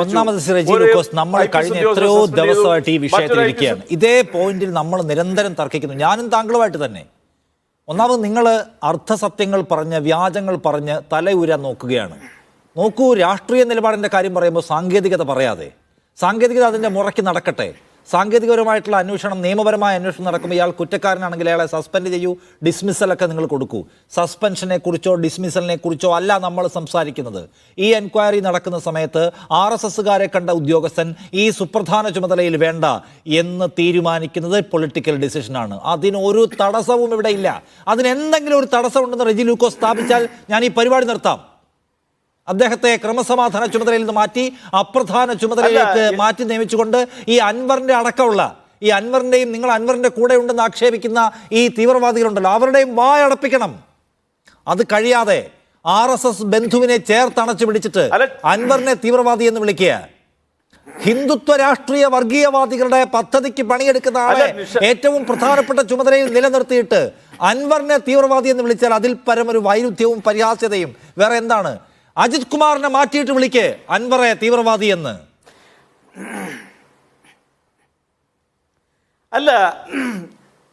ഒന്നാമത് സിറജി നമ്മൾ കഴിഞ്ഞ എത്രയോ. ദിവസമായിട്ട് ഈ വിഷയത്തിൽ ഇരിക്കുകയാണ്. ഇതേ പോയിന്റിൽ നമ്മൾ നിരന്തരം തർക്കിക്കുന്നു. ഞാനും താങ്കളുമായിട്ട് തന്നെ. ഒന്നാമത് നിങ്ങൾ അർത്ഥസത്യങ്ങൾ പറഞ്ഞ് വ്യാജങ്ങൾ പറഞ്ഞ് തലയൂരാൻ നോക്കുകയാണ്. നോക്കൂ രാഷ്ട്രീയ നിലപാടിന്റെ കാര്യം പറയുമ്പോൾ സാങ്കേതികത പറയാതെ സാങ്കേതികത അതിന്റെ മുറയ്ക്ക് നടക്കട്ടെ. സാങ്കേതികപരമായിട്ടുള്ള അന്വേഷണം നിയമപരമായ അന്വേഷണം നടക്കുമ്പോൾ ഇയാൾ കുറ്റക്കാരനാണെങ്കിൽ അയാളെ സസ്പെൻഡ് ചെയ്യൂ ഡിസ്മിസലൊക്കെ നിങ്ങൾ കൊടുക്കൂ. സസ്പെൻഷനെ കുറിച്ചോ ഡിസ്മിസലിനെ കുറിച്ചോ അല്ല നമ്മൾ സംസാരിക്കുന്നത്. ഈ എൻക്വയറി നടക്കുന്ന സമയത്ത് ആർ എസ് എസ്സുകാരെ കണ്ട ഉദ്യോഗസ്ഥൻ ഈ സുപ്രധാന ചുമതലയിൽ വേണ്ട എന്ന് തീരുമാനിക്കുന്നത് പൊളിറ്റിക്കൽ ഡിസിഷനാണ് അതിനൊരു തടസ്സവും ഇവിടെ ഇല്ല. അതിനെന്തെങ്കിലും ഒരു തടസ്സമുണ്ടെന്ന് റെജി ലൂക്കോ സ്ഥാപിച്ചാൽ ഞാൻ ഈ പരിപാടി നിർത്താം. അദ്ദേഹത്തെ ക്രമസമാധാന ചുമതലയിൽ നിന്ന് മാറ്റി അപ്രധാന ചുമതലയിലേക്ക് മാറ്റി നിയമിച്ചുകൊണ്ട് ഈ അൻവറിന്റെ അടക്കമുള്ള ഈ അൻവറിന്റെയും നിങ്ങൾ അൻവറിന്റെ കൂടെ ഉണ്ടെന്ന് ആക്ഷേപിക്കുന്ന ഈ തീവ്രവാദികളുണ്ടല്ലോ അവരുടെയും വായടപ്പിക്കണം അത് കഴിയാതെ ആർ എസ് എസ് ബന്ധുവിനെ ചേർത്തണച്ചു പിടിച്ചിട്ട് അൻവറിനെ തീവ്രവാദി എന്ന് വിളിക്കുക. ഹിന്ദുത്വ രാഷ്ട്രീയ വർഗീയവാദികളുടെ പദ്ധതിക്ക് പണിയെടുക്കുന്ന ആളെ ഏറ്റവും പ്രധാനപ്പെട്ട ചുമതലയിൽ നിലനിർത്തിയിട്ട് അൻവറിനെ തീവ്രവാദി എന്ന് വിളിച്ചാൽ അതിൽ പരമൊരു ഒരു വൈരുദ്ധ്യവും പരിഹാസ്യതയും. വേറെ എന്താണ്? അജിത് കുമാറിനെ മാറ്റിയിട്ട് വിളിക്കേ. അൻവറെ തീവ്രവാദി എന്ന്. അല്ല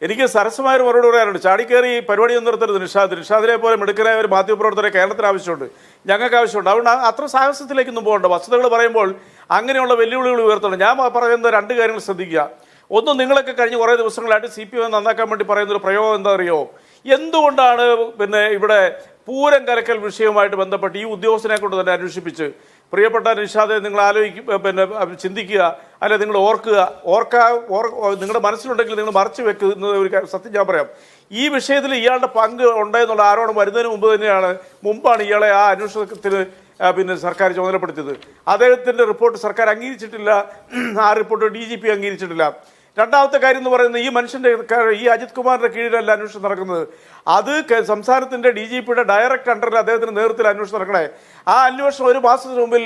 എനിക്ക് സരസമായ ഒരു മറുപടി പറയാനുണ്ട്. ചാടിക്കേറി പരിപാടി ഒന്നും നിർത്തരുത് നിഷാദ് നിഷാദിനെ പോലെ മിടുക്കരായ ഒരു മാധ്യമപ്രവർത്തകരെ കേരളത്തിന് ആവശ്യമുണ്ട്. ഞങ്ങൾക്ക് ആവശ്യമുണ്ട്. അതുകൊണ്ട് അത്ര സാഹസത്തിലേക്കൊന്നും പോകണ്ട. വസ്തുതകൾ പറയുമ്പോൾ അങ്ങനെയുള്ള വെല്ലുവിളികൾ ഉയർത്തണം. ഞാൻ പറയുന്ന രണ്ട് കാര്യങ്ങൾ ശ്രദ്ധിക്കുക. ഒന്ന് നിങ്ങളൊക്കെ കഴിഞ്ഞ് കുറേ ദിവസങ്ങളായിട്ട് സി പി എം നന്നാക്കാൻ വേണ്ടി പറയുന്ന ഒരു പ്രയോഗം എന്താ അറിയോ? എന്തുകൊണ്ടാണ് പിന്നെ ഇവിടെ പൂരം കരക്കൽ വിഷയവുമായിട്ട് ബന്ധപ്പെട്ട് ഈ ഉദ്യോഗസ്ഥനെ കൊണ്ട് തന്നെ അന്വേഷിപ്പിച്ച്? പ്രിയപ്പെട്ട നിഷാദെ നിങ്ങൾ ആലോചിക്കും പിന്നെ ചിന്തിക്കുക അല്ലെ നിങ്ങൾ ഓർക്കുക ഓർക്കാ ഓർ നിങ്ങളുടെ മനസ്സിലുണ്ടെങ്കിൽ നിങ്ങൾ മറച്ചു വെക്കുന്ന ഒരു സത്യം ഞാൻ പറയാം. ഈ വിഷയത്തിൽ ഇയാളുടെ പങ്ക് ഉണ്ടെന്നുള്ള ആരോപണം വരുന്നതിന് മുമ്പ് തന്നെയാണ് മുമ്പാണ് ഇയാളെ ആ അന്വേഷണത്തിന് പിന്നെ സർക്കാർ ചുമതലപ്പെടുത്തിയത്. അദ്ദേഹത്തിന്റെ റിപ്പോർട്ട് സർക്കാർ അംഗീകരിച്ചിട്ടില്ല ആ റിപ്പോർട്ട് ഡി ജി പി അംഗീകരിച്ചിട്ടില്ല. രണ്ടാമത്തെ കാര്യം എന്ന് പറയുന്നത് ഈ മനുഷ്യന്റെ ഈ അജിത് കുമാറിന്റെ കീഴിലല്ല അന്വേഷണം നടക്കുന്നത്. അത് സംസ്ഥാനത്തിന്റെ ഡി ജി പിയുടെ ഡയറക്റ്റ് അണ്ടറിൽ അദ്ദേഹത്തിന്റെ നേതൃത്വത്തിൽ അന്വേഷണം നടക്കണേ. ആ അന്വേഷണം ഒരു മാസത്തിന് മുമ്പിൽ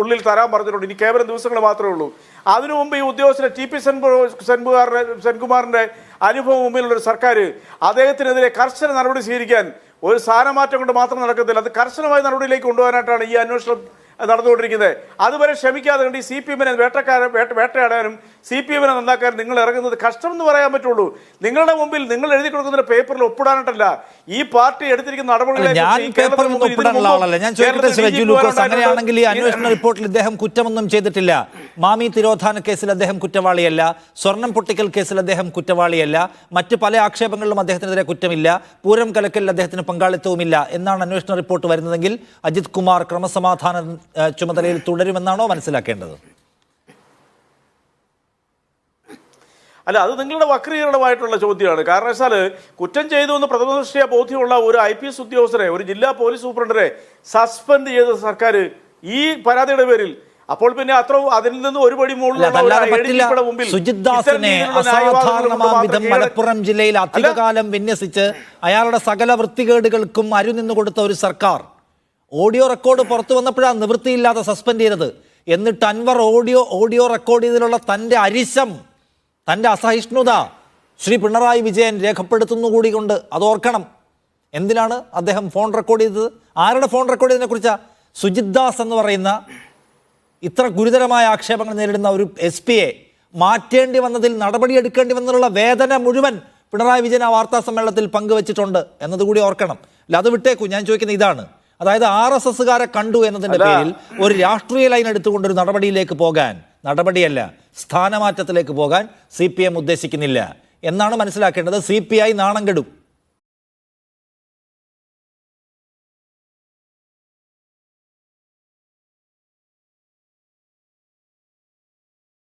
ഉള്ളിൽ തരാൻ പറഞ്ഞിട്ടുണ്ട്. ഇനി കേവലം ദിവസങ്ങൾ മാത്രമേ ഉള്ളൂ. അതിനു മുമ്പ് ഈ ഉദ്യോഗസ്ഥരെ ടി പി സെൻപു സെൻകുമാറിന്റെ സെൻകുമാറിന്റെ അനുഭവം മുമ്പിലുള്ള സർക്കാർ അദ്ദേഹത്തിനെതിരെ കർശന നടപടി സ്വീകരിക്കാൻ ഒരു സ്ഥാനമാറ്റം കൊണ്ട് മാത്രം നടക്കത്തില്ല. അത് കർശനമായ നടപടിയിലേക്ക് കൊണ്ടുപോകാനായിട്ടാണ് ഈ അന്വേഷണം നടന്നുകൊണ്ടിരിക്കുന്നത്. അതുവരെ ക്ഷമിക്കാതെ കണ്ട് ഈ സി പി എമ്മിനെ വേട്ടക്കാരൻ വേട്ട വേട്ടയാടാനും സി പി എമ്മിനെ നന്നാക്കാനും നിങ്ങൾ ഇറങ്ങുന്നത് കഷ്ടം എന്ന് പറയാൻ പറ്റുള്ളൂ. നിങ്ങളുടെ മുമ്പിൽ നിങ്ങൾ എഴുതി കൊടുക്കുന്ന പേപ്പറിൽ ഒപ്പിടാനായിട്ടല്ല. ഈ പാർട്ടി എടുത്തിരിക്കുന്ന കുറിച്ച് ഈ അന്വേഷണ റിപ്പോർട്ടിൽ ഇദ്ദേഹം കുറ്റമൊന്നും ചെയ്തിട്ടില്ല. മാമി തിരോധാന കേസിൽ അദ്ദേഹം കുറ്റവാളിയല്ല. സ്വർണം പൊട്ടിക്കൽ കേസിൽ അദ്ദേഹം കുറ്റവാളിയല്ല. മറ്റ് പല ആക്ഷേപങ്ങളിലും അദ്ദേഹത്തിനെതിരെ കുറ്റമില്ല. പൂരം കലക്കലിൽ അദ്ദേഹത്തിന് പങ്കാളിത്തവുമില്ല എന്നാണ് അന്വേഷണ റിപ്പോർട്ട് വരുന്നതെങ്കിൽ അജിത് കുമാർ ക്രമസമാധാന ചുമതലയിൽ തുടരുമെന്നാണോ മനസ്സിലാക്കേണ്ടത്? അല്ല അത് നിങ്ങളുടെ വക്രീകരണമായിട്ടുള്ള ചോദ്യമാണ്. കാരണം വെച്ചാൽ കുറ്റം ചെയ്തു എന്ന് പ്രഥമ ദൃഷ്ടിയ ബോധ്യമുള്ള ഒരു ഐ പി എസ് ഉദ്യോഗസ്ഥരെ ഒരു ജില്ലാ പോലീസ് സൂപ്രണ്ടിനെ സസ്പെൻഡ് ചെയ്ത സർക്കാർ ഈ പരാതിയുടെ പേരിൽ. അപ്പോൾ പിന്നെ അത്ര അതിൽ നിന്ന് ഒരു പടി മുകളിൽ സുജിത് ദാസിനെ മലപ്പുറം ജില്ലയിൽ അധികകാലം വിന്യസിച്ച് അയാളുടെ സകല വൃത്തികേടുകൾക്കും അരുനിന്നു കൊടുത്ത ഒരു സർക്കാർ. ഓഡിയോ റെക്കോർഡ് പുറത്തു വന്നപ്പോഴാണ് നിവൃത്തിയില്ലാതെ സസ്പെൻഡ് ചെയ്തത്. എന്നിട്ട് അൻവർ ഓഡിയോ ഓഡിയോ റെക്കോർഡ് ചെയ്തതിലുള്ള തന്റെ അരിശം തന്റെ അസഹിഷ്ണുത ശ്രീ പിണറായി വിജയൻ രേഖപ്പെടുത്തുന്നു കൂടി കൊണ്ട് അത് ഓർക്കണം. എന്തിനാണ് അദ്ദേഹം ഫോൺ റെക്കോർഡ് ചെയ്തത്? ആരുടെ ഫോൺ റെക്കോർഡ് ചെയ്തതിനെ കുറിച്ചാ സുജിത് ദാസ് എന്ന് പറയുന്ന ഇത്ര ഗുരുതരമായ ആക്ഷേപങ്ങൾ നേരിടുന്ന ഒരു എസ് പിയെ മാറ്റേണ്ടി വന്നതിൽ നടപടിയെടുക്കേണ്ടി വന്നതിലുള്ള വേദന മുഴുവൻ പിണറായി വിജയൻ ആ വാർത്താ സമ്മേളനത്തിൽ പങ്കുവച്ചിട്ടുണ്ട് എന്നതുകൂടി ഓർക്കണം. അല്ല അത് വിട്ടേക്കൂ. ഞാൻ ചോദിക്കുന്നത് ഇതാണ്. അതായത് ആർ എസ് എസ്സുകാരെ കണ്ടു എന്നതിന്റെ പേരിൽ ഒരു രാഷ്ട്രീയ ലൈൻ എടുത്തുകൊണ്ട് ഒരു നടപടിയിലേക്ക് പോകാൻ നടപടിയല്ല സ്ഥാനമാറ്റത്തിലേക്ക് പോകാൻ സി പി എം ഉദ്ദേശിക്കുന്നില്ല എന്നാണ് മനസ്സിലാക്കേണ്ടത്. സി പി ഐ നാണം കെടും